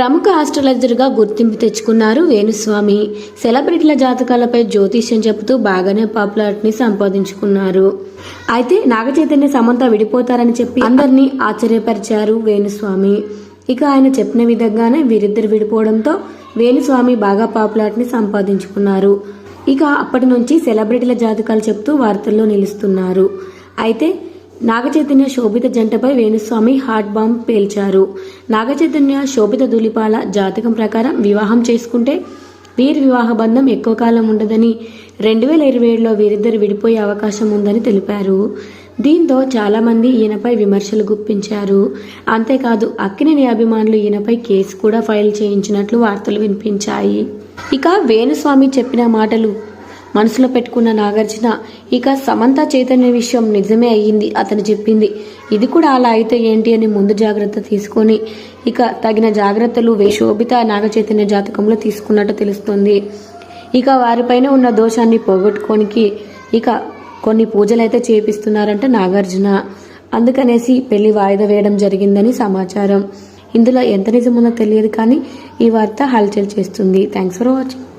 ప్రముఖ ఆస్ట్రాలజర్గా గుర్తింపు తెచ్చుకున్నారు వేణుస్వామి. సెలబ్రిటీల జాతకాలపై జ్యోతిష్యం చెబుతూ బాగానే పాపులారిటీని సంపాదించుకున్నారు. అయితే నాగచైతన్య సమంత విడిపోతారని చెప్పి అందరినీ ఆశ్చర్యపరిచారు వేణుస్వామి. ఇక ఆయన చెప్పిన విధంగానే వీరిద్దరు విడిపోవడంతో వేణుస్వామి బాగా పాపులారిటీని సంపాదించుకున్నారు. ఇక అప్పటి నుంచి సెలబ్రిటీల జాతకాలు చెప్తూ వార్తల్లో నిలుస్తున్నారు. అయితే నాగచైతన్య శోభిత జంటపై వేణుస్వామి హార్ట్ బాంబ్ పేల్చారు. నాగచైతన్య శోభిత దులిపాల జాతకం ప్రకారం వివాహం చేసుకుంటే వీరి వివాహ బంధం ఎక్కువ కాలం ఉండదని రెండు వేల ఇరవై ఏడులో వీరిద్దరు విడిపోయే అవకాశం ఉందని తెలిపారు. దీంతో చాలామంది ఈయనపై విమర్శలు గుప్పించారు. అంతేకాదు అక్కినేని అభిమానులు ఈయనపై కేసు కూడా ఫైల్ చేయించినట్లు వార్తలు వినిపించాయి. ఇక వేణుస్వామి చెప్పిన మాటలు మనసులో పెట్టుకున్న నాగార్జున ఇక సమంత చైతన్య విషయం నిజమే అయ్యింది అతను చెప్పింది. ఇది కూడా అలా అయితే ఏంటి అని ముందు జాగ్రత్త తీసుకొని ఇక తగిన జాగ్రత్తలు వేషోభిత శోభిత నాగ చైతన్య జాతకంలో తీసుకున్నట్టు తెలుస్తుంది. ఇక వారిపైన ఉన్న దోషాన్ని పోగొట్టుకోనికి ఇక కొన్ని పూజలు అయితే చేపిస్తున్నారంట నాగార్జున. అందుకనేసి పెళ్ళి వాయిదా వేయడం జరిగిందని సమాచారం. ఇందులో ఎంత నిజముందో తెలియదు కానీ ఈ వార్త హల్చల్ చేస్తుంది. Thanks for watching